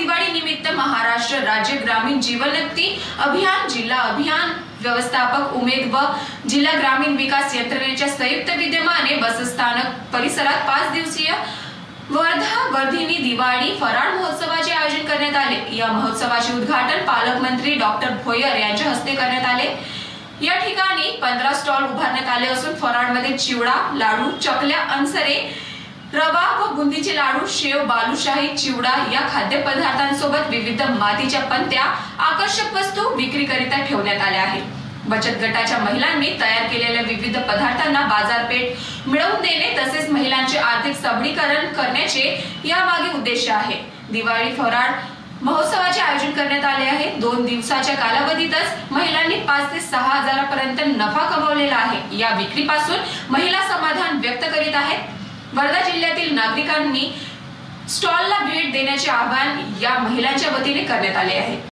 दिवाळी निमित्त महाराष्ट्र राज्य ग्रामीण जीवनोन्नती अभियान जिल्हा अभियान व्यवस्थापक उमेद व जिल्हा ग्रामीण विकास यंत्रणेच्या संयुक्त विद्यमाने बसस्थानक परिसरात पाच दिवसीय वर्धा वर्धिनी दिवाळी फराळ महोत्सवाचे आयोजन करण्यात आले. या महोत्सवाचे उद्घाटन पालकमंत्री डॉक्टर भोयर यांच्या हस्ते करण्यात आले. या ठिकाणी पंधरा स्टॉल उभारण्यात आले असून फराळमध्ये चिवडा लाडू चकल्या अनसरे रवा व बुंदीचे लाडू शेव बालुशाही चिवडा या खाद्यपदार्थांसोबत विविध मातीच्या पंत्या आकर्षक वस्तू विक्रीकरिता ठेवण्यात आल्या आहेत. बचत गटाच्या महिलांनी तयार केलेल्या विविध पदार्थांना बाजारपेठ मिळवून देणे तसेच महिलांचे आर्थिक सबलीकरण करण्याचे यामागे उद्देश आहे. दिवाळी फराळ महोत्सवाचे आयोजन करण्यात आले आहे. दोन दिवसाच्या कालावधीतच महिलांनी पाच ते सहा हजारापर्यंत नफा कमावलेला आहे. या विक्रीपासून महिला समाधान व्यक्त करीत आहेत. वर्धा जिल्ह्यातील नागरिकांनी स्टॉलला भेट देण्याचे आवाहन या महिलांच्या वतीने करण्यात आले आहे.